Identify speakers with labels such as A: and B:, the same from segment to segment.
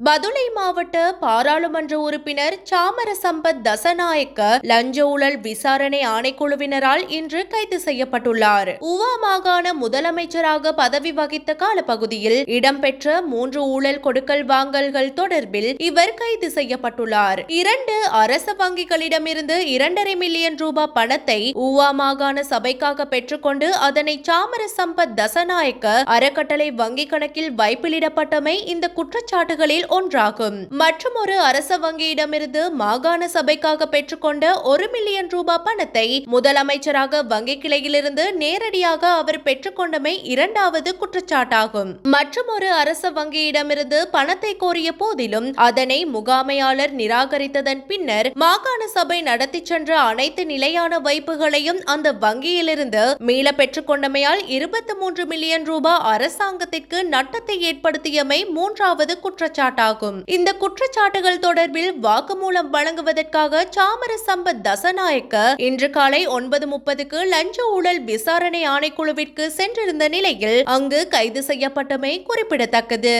A: பதுளை மாவட்ட பாராளுமன்ற உறுப்பினர் சாமர சம்பத் தசநாயக்க லஞ்ச ஊழல் விசாரணை ஆணைக்குழுவினரால் இன்று கைது செய்யப்பட்டுள்ளார். உவா மாகாண முதலமைச்சராக பதவி வகித்த காலப்பகுதியில் இடம்பெற்ற மூன்று ஊழல் கொடுக்கல் வாங்கல்கள் தொடர்பில் இவர் கைது செய்யப்பட்டுள்ளார். இரண்டு அரச வங்கிகளிடமிருந்து இரண்டரை மில்லியன் ரூபாய் பணத்தை உவா மாகாண சபைக்காக பெற்றுக்கொண்டு அதனை சாமர சம்பத் தசநாயக்க அறக்கட்டளை வங்கிக் கணக்கில் வைப்பிலிடப்பட்டமை இந்த குற்றச்சாட்டுகளில் ஒன்றாகும். மற்றும் ஒரு அரச வங்கியிடமிருந்து மாகாண சபைக்காக பெற்றுக்கொண்ட ஒரு மில்லியன் ரூபாய் பணத்தை முதலமைச்சராக வங்கி கிளையிலிருந்து நேரடியாக அவர் பெற்றுக்கொண்டமை இரண்டாவது குற்றச்சாட்டாகும். மற்றும் ஒரு அரச வங்கியிடமிருந்து பணத்தை கோரிய போதிலும் அதனை முகாமையாளர் நிராகரித்ததன் பின்னர் மாகாண சபை நடத்தி சென்ற அனைத்து நிலையான வைப்புகளையும் அந்த வங்கியிலிருந்து மீள பெற்றுக்கொண்டமையால் இருபத்தி மூன்று மில்லியன் ரூபாய் அரசாங்கத்திற்கு நட்டத்தை ஏற்படுத்தியமை மூன்றாவது குற்றச்சாட்டு குற்றச்சாட்டாகும் இந்த குற்றச்சாட்டுகள் தொடர்பில் வாக்குமூலம் வழங்குவதற்காக சாமர சம்பத் தசநாயக்க இன்று காலை ஒன்பது முப்பதுக்கு லஞ்ச ஊழல் விசாரணை ஆணைக்குழுவிற்கு சென்றிருந்த நிலையில் அங்கு கைது செய்யப்பட்டமை குறிப்பிடத்தக்கது.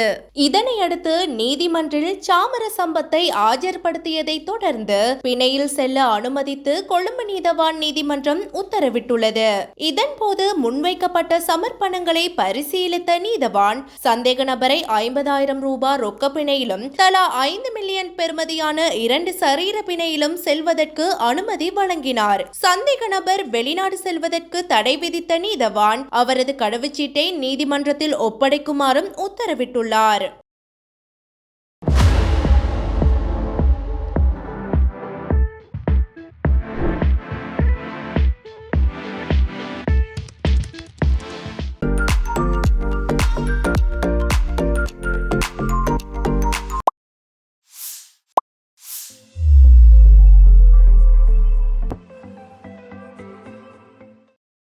A: இதனையடுத்து நீதிமன்றில் சாமர சம்பத்தை ஆஜர்படுத்தியதை தொடர்ந்து பிணையில் செல்ல அனுமதித்து கொழும்பு நீதவான் நீதிமன்றம் உத்தரவிட்டுள்ளது. இதன்போது முன்வைக்கப்பட்ட சமர்ப்பணங்களை பரிசீலித்த நீதவான் சந்தேக நபரை ஐம்பதாயிரம் ரூபாய் ரொக்க பிணையிலும் தலா ஐந்து மில்லியன் பெறுமதியான இரண்டு சரீர பிணையிலும் செல்வதற்கு அனுமதி வழங்கினார். சந்தேக நபர் வெளிநாடு செல்வதற்கு தடை விதித்த நீதவான் அவரது கடவுச்சீட்டை நீதிமன்றத்தில் ஒப்படைக்குமாறும் உத்தரவிட்டுள்ளார்.